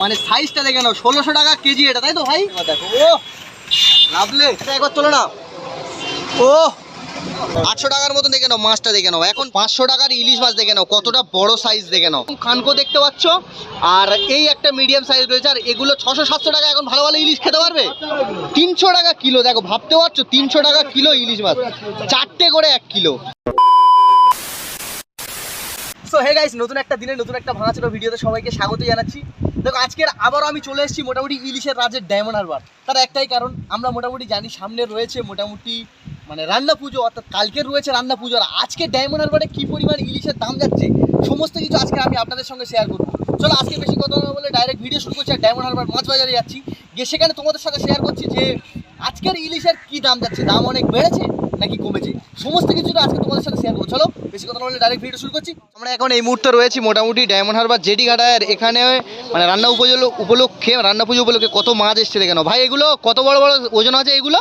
মানে সাইজটা দেখে নাও ষোলোশো টাকা কেজি এটা তাই তো ভাই? দেখো ও লাভলে। একবার চলো না ও আটশো টাকার মতন দেখে নাও মাছটা দেখে নাও। এখন পাঁচশো টাকার ইলিশ মাছ দেখে নাও কতটা বড় সাইজ দেখে নাও। খানকো দেখতে পাচ্ছ আর এই একটা মিডিয়াম সাইজ রয়েছে আর এগুলো ছশো সাতশো টাকা এখন ভালো ভালো ইলিশ খেতে পারবে? তিনশো টাকা কিলো দেখো ভাবতে পারছ তিনশো টাকা কিলো ইলিশ মাছ চারটে করে এক কিলো। সো হে গাইস নতুন একটা দিনে নতুন একটা ভাঙাচোরা ভিডিওতে সবাইকে স্বাগত জানাচ্ছি। দেখো, আজকের আবারও আমি চলে এসেছি মোটামুটি ইলিশের রাজের ডায়মন্ড হারবার। তার একটাই কারণ, আমরা মোটামুটি জানি সামনে রয়েছে মোটামুটি মানে রান্না পুজো, অর্থাৎ কালকের রয়েছে রান্না পুজো। আর আজকে ডায়মন্ড হারবারে কী পরিমাণ ইলিশের দাম যাচ্ছে, সমস্ত কিছু আজকে আমি আপনাদের সঙ্গে শেয়ার করব। চলো, আজকে বেশি কথা না বলে ডাইরেক্ট ভিডিও শুরু করছি, আর ডায়মন্ড হারবার মাছ বাজারে যাচ্ছি। গিয়ে সেখানে তোমাদের সাথে শেয়ার করছি যে আজকের ইলিশের কি দাম যাচ্ছে? দাম অনেক বেড়েছে নাকি কমেছে? সমস্ত কিছুটা আজকে তোমাদের সাথে শেয়ার করব। চলো বেশি কথা না বলে ডাইরেক্ট ভিডিও শুরু করছি। আমরা এখন এই মুহূর্তে রয়েছি মোটামুটি ডায়মন্ড হারবার জেডি ঘাটায় এখানে মানে রান্না উপযোগ উপলক্ষে রান্না পুজো উপলক্ষে কত মাছ এসছে দেখে নাও। ভাই এগুলো কত বড় বড় ওজন আছে এগুলো?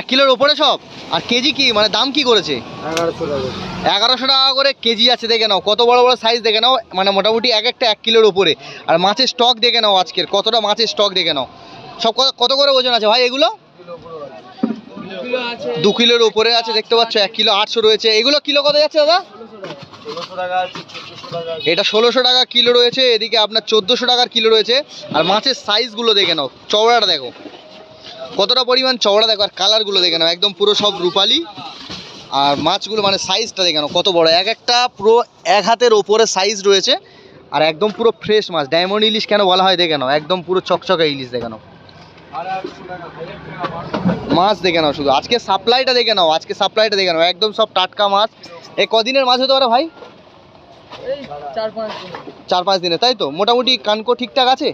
এক কিলোর ওপরে সব? আর কেজি কি? মানে দাম কি করেছে? এগারোশো টাকা। এগারোশো টাকা করে কেজি আছে দেখে নাও। কত বড় বড় সাইজ দেখে নাও। মানে মোটামুটি এক একটা এক কিলোর ওপরে আর মাছের স্টক দেখে নাও আজকের। কতটা মাছের স্টক দেখে নাও। সব কত করে ওজন আছে ভাই এগুলো? দু কিলোর ওপরে আছে, দেখতে পাচ্ছ, এক কিলো আটশো রয়েছে। এগুলো কিলো কত যাচ্ছে দাদা? এটা ষোলোশো টাকা কিলো রয়েছে, এদিকে আপনার চোদ্দোশো টাকার কিলো রয়েছে। আর মাছের সাইজগুলো দেখে নাও, চওড়াটা দেখো। কতটা পরিমাণ চওড়া দেখো, আর কালারগুলো দেখে নাও, একদম পুরো সব রূপালি। আর মাছগুলো মানে সাইজটা দেখে নাও, কত বড়। এক একটা পুরো এক হাতের ওপরে সাইজ রয়েছে, আর একদম পুরো ফ্রেশ মাছ। ডায়মন্ড ইলিশ কেন বলা হয় দেখে নাও, একদম পুরো চকচকা ইলিশ দেখে নাও আড়াইশো টাকা হাজার টাকা মাছ দেখে নাও শুধু। আজকে সাপ্লাইটা দেখে নাও, আজকে সাপ্লাইটা দেখে নাও। একদম সব টাটকা মাছ। এ কদিনের মাছ হতে পারে ভাই? চার পাঁচ দিন তাই তো? মোটামুটি কানকো ঠিকঠাক আছে?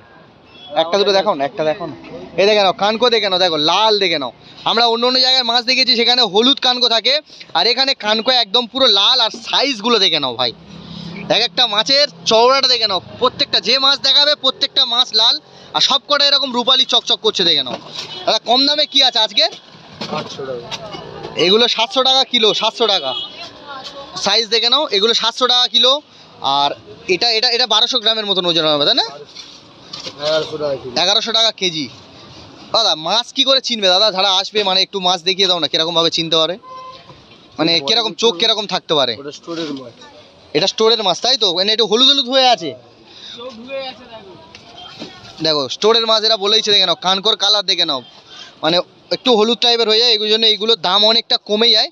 একটা দুটো দেখো না, একটা দেখো না। এই দেখে নাও, কানকো দেখে নাও, দেখো, লাল দেখে নাও। আমরা অন্য অন্য জায়গায় মাছ দেখেছি, সেখানে হলুদ কানকো থাকে। আর এখানে কানকো একদম পুরো লাল আর সাইজগুলো দেখে নাও ভাই। এক একটা মাছের চওড়াটা দেখে নাও। প্রত্যেকটা যে মাছ দেখাবে, প্রত্যেকটা মাছ লাল। আর সব কটা এরকম রূপালি চকচক করছে দেখে নাও। দাদা কম দামে কি আছে আজকে? এগুলো সাতশো টাকা কিলো সাতশো টাকা। সাইজ দেখে নাও এগুলো সাতশো টাকা কিলো। আর এটা এটা এটা বারোশো গ্রামের মতন ওজন হবে তাই না? এগারোশো টাকা কেজি। দাদা মাছ কি করে চিনবে? দাদা যারা আসবে মানে একটু মাছ দেখিয়ে দাও না কীরকম ভাবে চিনতে পারে? মানে কীরকম চোখ কীরকম থাকতে পারে? এটা স্টোরের মাছ তাই তো? মানে একটু হলুদ হলুদ হয়ে আছে। দেখো, স্টোরের মাছ এরা বলেইছে, দেখে নাও, কানকর কালার দেখে নাও। মানে একটু হলুদ টাইপের হয়ে যায় এগুলোর জন্য এইগুলোর দাম অনেকটা কমে যায়।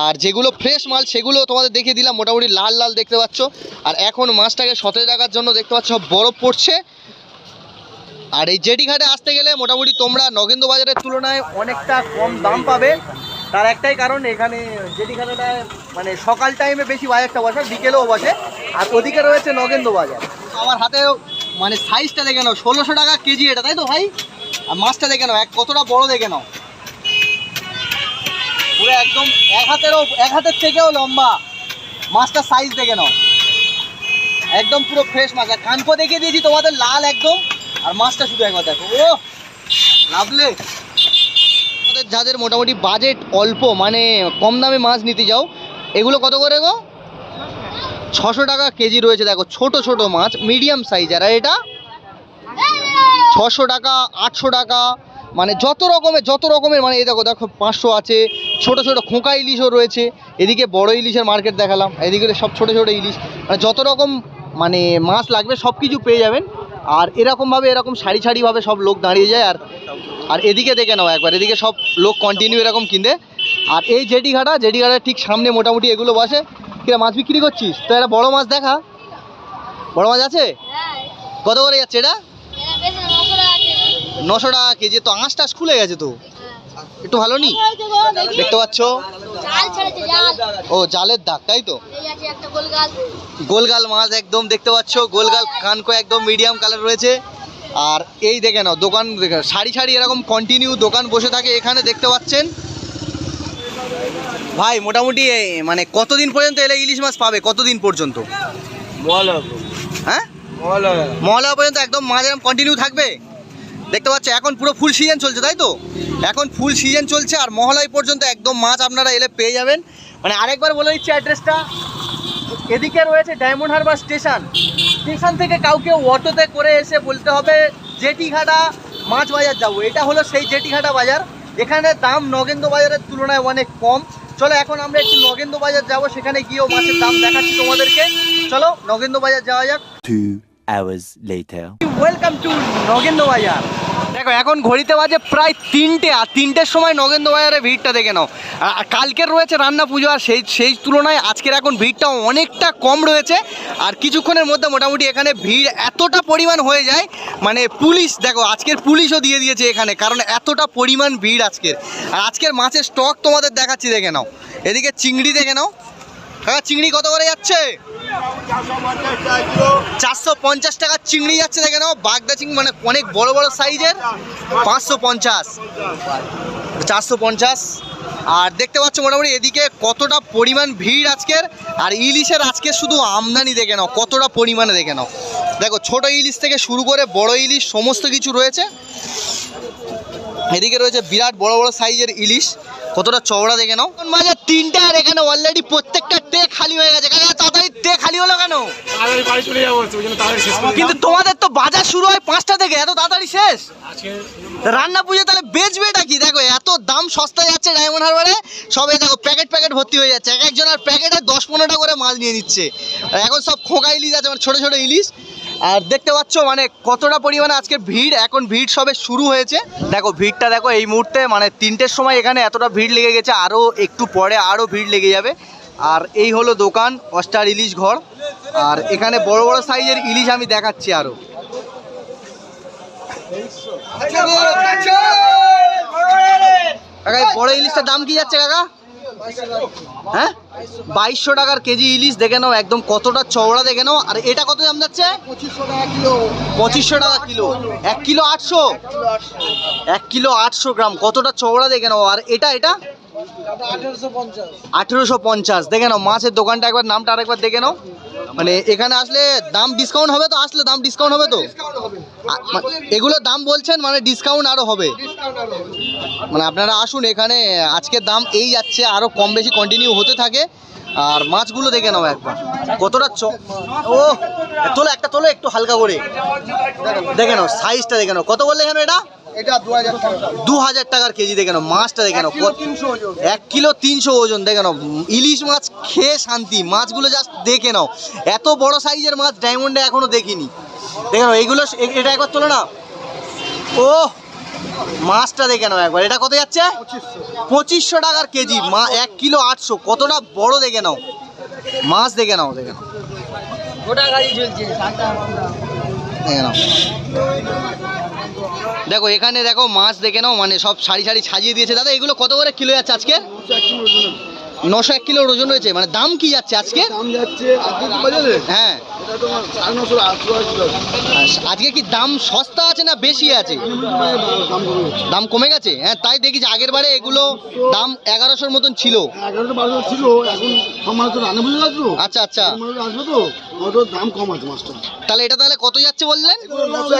আর যেগুলো ফ্রেশ মাল, সেগুলো তোমাদের দেখিয়ে দিলাম, মোটামুটি লাল লাল দেখতে পাচ্ছ। আর এখন মাছটাকে সতেজ রাখার জন্য দেখতে পাচ্ছ, সব বরফ পড়ছে। আর এই জেটি ঘাটে আসতে গেলে মোটামুটি তোমরা নগেন্দ্র বাজারের তুলনায় অনেকটা কম দাম পাবে। তার একটাই কারণ, এখানে জেটি ঘাটাটায় মানে সকাল টাইমে বেশি বাজারটা বসে, বিকেলেও বসে। আর ওদিকে রয়েছে নগেন্দ্র বাজার। আমার হাতে মানে সাইজটা দেখে নাও, ষোলোশো টাকা কেজি এটা, তাই তো ভাই? আর মাছটা দেখে নাও, এক কতটা বড় দেখে নাও। পুরো একদম এক হাতেরও এক হাতের থেকেও লম্বা। মাছটার সাইজ দেখে নাও। একদম পুরো ফ্রেশ মাছ আর কানকো দেখিয়ে দিয়েছি, তোমাদের লাল একদম। আর মাছটা শুধু একবার দেখো। ও লাভলে যাদের মোটামুটি বাজেট অল্প মানে কম দামে মাছ নিতে যাও এগুলো কত করে গো? ছশো টাকা কেজি রয়েছে, দেখো, ছোট ছোট মাছ মিডিয়াম সাইজ আর এটা ছশো টাকা, আটশো টাকা মানে যত রকমের যত রকমের মানে এই দেখো দেখো, পাঁচশো আছে, ছোট ছোট খোঁকা ইলিশও রয়েছে, এদিকে বড় ইলিশের মার্কেট দেখালাম, এদিকে সব ছোট ছোট ইলিশ মানে যত রকম মানে মাছ লাগবে, সব কিছু পেয়ে যাবেন, আর এরকমভাবে, এরকম সারি সারিভাবে সব লোক দাঁড়িয়ে যায়, আর আর এদিকে দেখে নাও একবার, এদিকে সব লোক কন্টিনিউ এরকম কিনতে আর এই জেটি ঘাটা জেটি ঘাটার ঠিক সামনে মোটামুটি এগুলো বসে কিরা, মাছ বিক্রি করছিস? তো একটা বড় মাছ দেখা। বড় মাছ আছে? কত করে যাচ্ছে এটা? নশো টাকা কেজি, তো আঁশ টাশ খুলে গেছে তো। একটু ভালো নি? দেখতে পাচ্ছ? ও, জালের দাগ, তাই তো? গোলগাল মাছ একদম দেখতে পাচ্ছ, গোলগাল কানকো একদম মিডিয়াম কালার রয়েছে। আর এই দেখে নাও, দোকান সারি সারি এরকম কন্টিনিউ দোকান বসে থাকে, এখানে দেখতে পাচ্ছেন। ভাই মোটামুটি মানে কতদিন পর্যন্ত এলে ইলিশ মাছ পাবে? কতদিন পর্যন্ত? হ্যাঁ? পর্যন্ত একদম মাছ এরকম কন্টিনিউ থাকবে? দেখতে পাচ্ছ এখন পুরো ফুল সিজন চলছে তাই তো? এখন ফুল সিজন চলছে আর মহলাই পর্যন্ত একদম মাছ আপনারা এলে পেয়ে যাবেন। মানে আরেকবার বলে দিচ্ছি অ্যাড্রেসটা এদিকে রয়েছে ডায়মন্ড হারবার স্টেশন স্টেশন থেকে কাউকে অটোতে করে এসে বলতে হবে জেটিঘাটা মাছ বাজার যাব। এটা হলো সেই জেটিঘাটা বাজার। এখানে দাম নগেন্দ্র বাজারের তুলনায় অনেক কম। চলো এখন আমরা একটু নগেন্দ্র বাজার যাব সেখানে গিয়েও মাছের দাম দেখাচ্ছি তোমাদেরকে। চলো নগেন্দ্র বাজার যাওয়া যাক। Two hours later. Welcome to Nagendra Bazar. দেখো, এখন ঘড়িতে বাজে প্রায় তিনটে, আর তিনটের সময় নগেন্দ্র বাজারে ভিড়টা দেখে নাও। কালকের রয়েছে রান্না পুজো, আর সেই সেই তুলনায় আজকের এখন ভিড়টা অনেকটা কম রয়েছে। আর কিছুক্ষণের মধ্যে মোটামুটি এখানে ভিড় এতটা পরিমাণ হয়ে যায় মানে পুলিশ, দেখো, আজকের পুলিশও দিয়ে দিয়েছে এখানে, কারণ এতটা পরিমাণ ভিড় আজকের। আর আজকের মাছের স্টক তোমাদের দেখাচ্ছি, দেখে নাও। এদিকে চিংড়ি দেখে নাও। কাকা, চিংড়ি কত করে যাচ্ছে? চারশো পঞ্চাশ টাকার চিংড়ি যাচ্ছে, দেখে নাও, বাগদা চিংড়ি মানে অনেক বড় বড় সাইজের, পাঁচশো পঞ্চাশ। চারশো পঞ্চাশ। আর দেখতে পাচ্ছ মোটামুটি এদিকে কতটা পরিমাণ ভিড় আজকের, আর ইলিশের আজকে শুধু আমদানি, দেখে নাও, কতটা পরিমাণে, দেখে নাও। দেখো, ছোট ইলিশ থেকে শুরু করে বড় ইলিশ, সমস্ত কিছু রয়েছে। এদিকে রয়েছে বিরাট বড় বড় সাইজের ইলিশ, কতটা চওড়া, দেখে নাও। মাঝে তিনটা, আর এখানে অলরেডি প্রত্যেকটা টে খালি হয়ে গেছে। কাকা, তাড়াতাড়ি টে খালি হলো কেন? তাড়াতাড়ি বাড়ি চলে যাব ওই জন্য তাড়াতাড়ি শেষ কিন্তু তোমাদের তো বাজার শুরু হয় পাঁচটা থেকে এত তাড়াতাড়ি শেষ? রান্না পুজো তাহলে বেচবে এটা কি? দেখো এত দাম সস্তা যাচ্ছে ডায়মন্ড হারবারে সবাই দেখো প্যাকেট প্যাকেট ভর্তি হয়ে যাচ্ছে। এক একজনের প্যাকেটে দশ পনেরোটা করে মাছ নিয়ে নিচ্ছে। এখন সব খোকা ইলিশ আছে মানে ছোটো ছোটো ইলিশ। আর দেখতে পাচ্ছ মানে কতটা পরিমাণে আজকে ভিড় এখন ভিড় সবে শুরু হয়েছে। দেখো ভিড়টা দেখো এই মুহূর্তে মানে তিনটের সময় এখানে এতটা ভিড় লেগে গেছে আরও একটু পরে আরও ভিড় লেগে যাবে। আর এই হলো দোকান অস্টার ইলিশ ঘর। আর এখানে বড় বড় সাইজের ইলিশ আমি দেখাচ্ছি আরও কাকা বড় ইলিশটার দাম কি যাচ্ছে কাকা? হ্যাঁ? বাইশশো টাকার কেজি ইলিশ দেখে নাও একদম কতটা চওড়া দেখে নাও। আর এটা কত দাম যাচ্ছে? পঁচিশশো টাকা কিলো। এক কিলো আটশো? এক কিলো আটশো গ্রাম কতটা চওড়া দেখে নাও। আর এটা এটা? আঠেরোশো পঞ্চাশ। দেখে নাও, মাছের দোকানটা একবার নামটা আরেকবার দেখে নাও। মানে এখানে আসলে দাম ডিসকাউন্ট হবে তো? আসলে দাম ডিসকাউন্ট হবে তো? এগুলোর দাম বলছেন মানে ডিসকাউন্ট আরও হবে। মানে আপনারা আসুন এখানে, আজকের দাম এই যাচ্ছে আরও কম বেশি কন্টিনিউ হতে থাকে। আর মাছগুলো দেখে নাও একবার। কতটা চ, ও, তোলো একটা, তোলো একটু হালকা করে। দেখে নাও সাইজটা দেখে নাও। কত বললে এখানে এটা? দু হাজার টাকার কেজি দেখে নাও মাছটা দেখে নাও এক কিলো তিনশো ওজন। দেখে নাও ইলিশ মাছ খেয়ে শান্তি মাছগুলো জাস্ট দেখে নাও। এত বড় সাইজের মাছ ডায়মন্ডে এখনও দেখিনি। দেখে নাও এইগুলো এটা একবার তোলো না। ও মাছটা দেখে নাও একবার এটা কত যাচ্ছে? পঁচিশশো। টাকার কেজি মা এক কিলো আটশো কতটা বড় দেখে নাও। মাছ দেখে নাও দেখে নাও। দেখে নাও। দেখো এখানে দেখো মাছ দেখে নাও মানে সব সারি সারি সাজিয়ে দিয়েছে। দাদা এগুলো কত করে কিলো যাচ্ছে আজকে? নশো এক কিলোর ওজন। রয়েছে মানে দাম কি যাচ্ছে আজকে? হ্যাঁ। আর আজকে কি দাম সস্তা আছে না বেশি আছে? দাম কমে গেছে? হ্যাঁ তাই দেখি যে আগের বারে এগুলো দাম এগারোশোর মতন ছিল। এখন আচ্ছা আচ্ছা। আসবে তো ওটার দাম কম আছে মাছটা। তাহলে এটা তাহলে কত যাচ্ছে বললেন?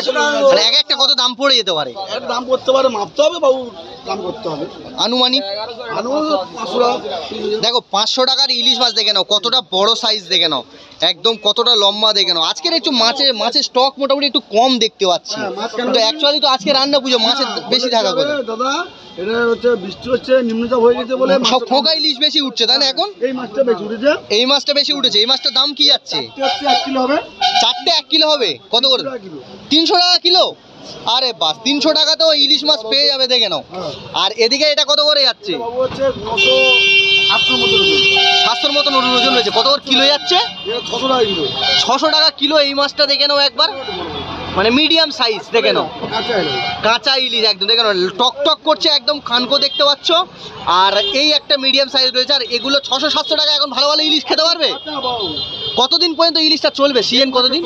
এক মানে এক একটা কত দাম পড়ে যেতে পারে? দাম করতে পারে মাপতে হবে বাবু দাম করতে হবে। আনুমানিক? দেখো পাঁচশো টাকার ইলিশ মাছ দেখে নাও কতটা বড় সাইজ দেখে নাও। একদম কতটা লম্বা দেখে নাও। আজকের একটু মাছের মাছের স্টক মোটামুটি একটু কম দেখতে পাচ্ছি। হ্যাঁ, কিন্তু অ্যাকচুয়ালি তো আজকে রান্না পুজো মাছের বেশি থাকা কথা দাদা এটা হচ্ছে বৃষ্টি হচ্ছে নিম্নচাপ হয়ে গেছে বলে সব খোকা ইলিশ বেশি উঠছে তাই না এখন? এই মাছটা বেশি উঠেছে। এই মাছটা বেশি উঠেছে এই মাছটার দাম কি যাচ্ছে? কিলো হবে। চারটে এক কিলো হবে? কত করে? তিনশো টাকা কিলো। আরে বাস তিনশো টাকা তো ইলিশ মাছ পেয়ে যাবে দেখে নাও। হ্যাঁ। আর এদিকে এটা কত করে যাচ্ছে? সাতশোর মতন ওজন রয়েছে কত করে কিলো যাচ্ছে? ছশো টাকা কিলো। এই মাছটা দেখে নাও একবার। মানে মিডিয়াম সাইজ দেখে নাও। কাঁচা ইলিশ একদম দেখে নাও। টক টক করছে একদম খানকো দেখতে পাচ্ছ। আর এই একটা মিডিয়াম সাইজ রয়েছে আর এগুলো ছশো সাতশো টাকা এখন ভালো ভালো ইলিশ খেতে পারবে? আচ্ছা কতদিন পর্যন্ত ইলিশটা চলবে? সিজন কতদিন?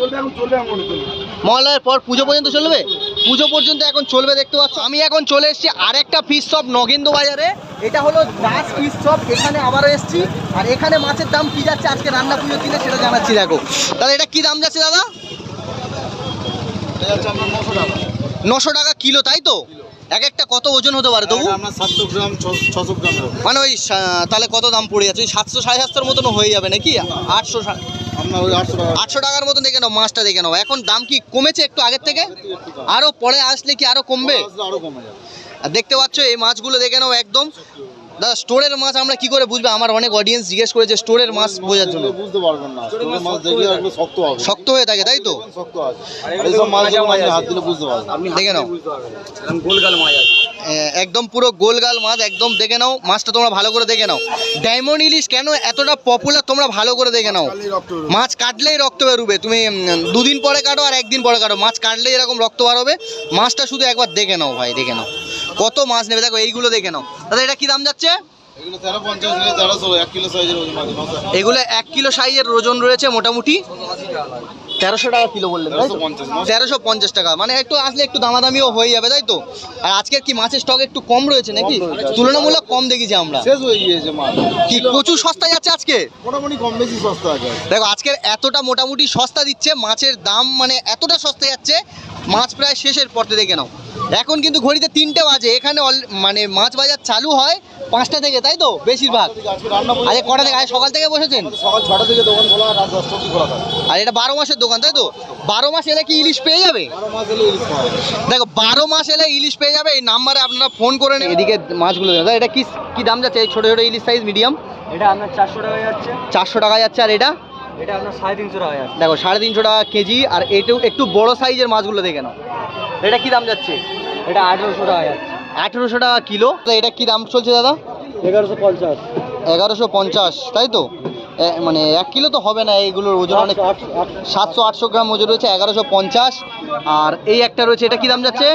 মহালয়ার পর পুজো পর্যন্ত চলবে? পুজো পর্যন্ত এখন চলবে দেখতে পাচ্ছ? আমি এখন চলে এসেছি আরেকটা ফিশ শপ নগেন্দ্র বাজারে। এটা হলো দাস ফিশ শপ এখানে আবারও এসেছি। আর এখানে মাছের দাম কি যাচ্ছে আজকে রান্না পুজো দিলে সেটা জানাচ্ছি দেখো। তাহলে এটা কি দাম যাচ্ছে দাদা? নশো টাকা। কিলো তাই তো? এক একটা কত ওজন হতে পারে তবু? সাতশো গ্রাম ছশো গ্রাম মানে ওই তাহলে কত দাম পড়ে যাচ্ছে? ওই সাতশো সাড়ে সাতশোর মতন হয়ে যাবে নাকি? আটশো আটশো টাকার মতন দেখে নাও মাছটা দেখে নাও। এখন দাম কি কমেছে একটু আগের থেকে? আরও পরে আসলে কি আরও কমবে? দেখতে পাচ্ছ এই মাছগুলো দেখে নাও একদম দাদা স্টোরের মাছ আমরা কি করে বুঝব? আমার অনেক অডিয়েন্স জিজ্ঞেস করেছে স্টোরের মাছ বোঝার জন্য। বুঝতে পারবেন না ছোট মাছ দেখলে একটু শক্ত হবে। শক্ত হয়ে থাকে তাই তো? শক্ত আছে আর এইসব মাছগুলো মানে হাত দিলে বুঝতে পারবেন। দেখে নাও। এ, একদম পুরো গোলগাল মাছ একদম দেখে নাও মাছটা তোমরা ভালো করে দেখে নাও। ডায়মন্ড ইলিশ কেন এতটা পপুলার তোমরা ভালো করে দেখে নাও। মাছ কাটলেই রক্ত বেরোবে। তুমি দুদিন পরে কাটো আর একদিন পরে কাটো। মাছ কাটলেই এরকম রক্ত বার হবে। মাছটা শুধু একবার দেখে নাও ভাই দেখে নাও। কত মাছ নেবে? দেখো এইগুলো দেখে নাও। দাদা এটা কি দাম যাচ্ছে? এগুলো এক কিলো সাইজের ওজন রয়েছে মোটামুটি। তেরোশো টাকা কিলো বললেন তাই তো? 1350 তেরোশো পঞ্চাশ টাকা। মানে একটু আসলে একটু দামাদামিও হয়ে যাবে তাই তো? আর আজকের কি মাছের স্টক একটু কম রয়েছে নাকি? তুলনামূলক কম দেখেছি আমরা। কি প্রচুর সস্তা যাচ্ছে আজকে? মোটামুটি কম বেশি সস্তা দেখো আজকের এতটা মোটামুটি সস্তা দিচ্ছে মাছের দাম মানে এতটা সস্তা যাচ্ছে মাছ প্রায় শেষের পথে দেখে নাও। এখন কিন্তু ঘড়িতে তিনটে বাজে। এখানে অল- মানে মাছ বাজার চালু হয় পাঁচটা থেকে তাই তো? বেশিরভাগ। আরে কটা থেকে? আজ সকাল থেকে বসেছেন? সকাল ছটা থেকে দোকান খোলা আর রাত দশটা অব্দি খোলা থাকে আর এটা বারো মাসের দোকান তাই তো? বারো মাস এলে কি ইলিশ পেয়ে যাবে? বারো মাস এলে ইলিশ পাওয়া যাবে দেখো বারো মাস এলে ইলিশ পেয়ে যাবে এই নাম্বারে আপনারা ফোন করে নিন এদিকে মাছগুলো দেখো দাদা, এটা কি কি দাম যাচ্ছে? এই ছোটো ছোটো ইলিশ সাইজ মিডিয়াম এটা আপনার চারশো টাকা যাচ্ছে। চারশো টাকা যাচ্ছে আর এটা? এটা আপনার সাড়ে তিনশো টাকা দেখো সাড়ে তিনশো টাকা কেজি আর এটু একটু বড় সাইজের মাছগুলো দেখে নাও। এটা কি দাম যাচ্ছে? এটা আঠেরোশো টাকা যাচ্ছে আঠেরোশো টাকা কিলো। এটা কি দাম চলছে দাদা? এগারোশো পঞ্চাশ। এগারোশো পঞ্চাশ তাই তো? মানে এক কিলো তো হবে না এইগুলোর ওজন অনেক। সাতশো আটশো গ্রাম ওজন রয়েছে এগারোশো পঞ্চাশ। আর এই একটা রয়েছে এটা কি দাম যাচ্ছে?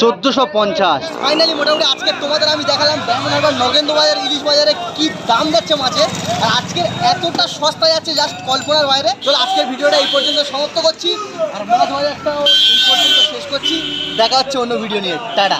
চোদ্দোশো পঞ্চাশ। ফাইনালি মোটামুটি আজকে তোমাদের আমি দেখালাম হারবার নগেন্দ্র বাজার ইলিশ বাজারে কি দাম যাচ্ছে মাছের। আর আজকের এতটা সস্তা যাচ্ছে জাস্ট কল্পনার বাইরে। চলো আজকের ভিডিওটা এই পর্যন্ত সমাপ্ত করছি। আর মাছ বাজারটাও এই পর্যন্ত শেষ করছি। দেখা হচ্ছে অন্য ভিডিও নিয়ে। টাটা।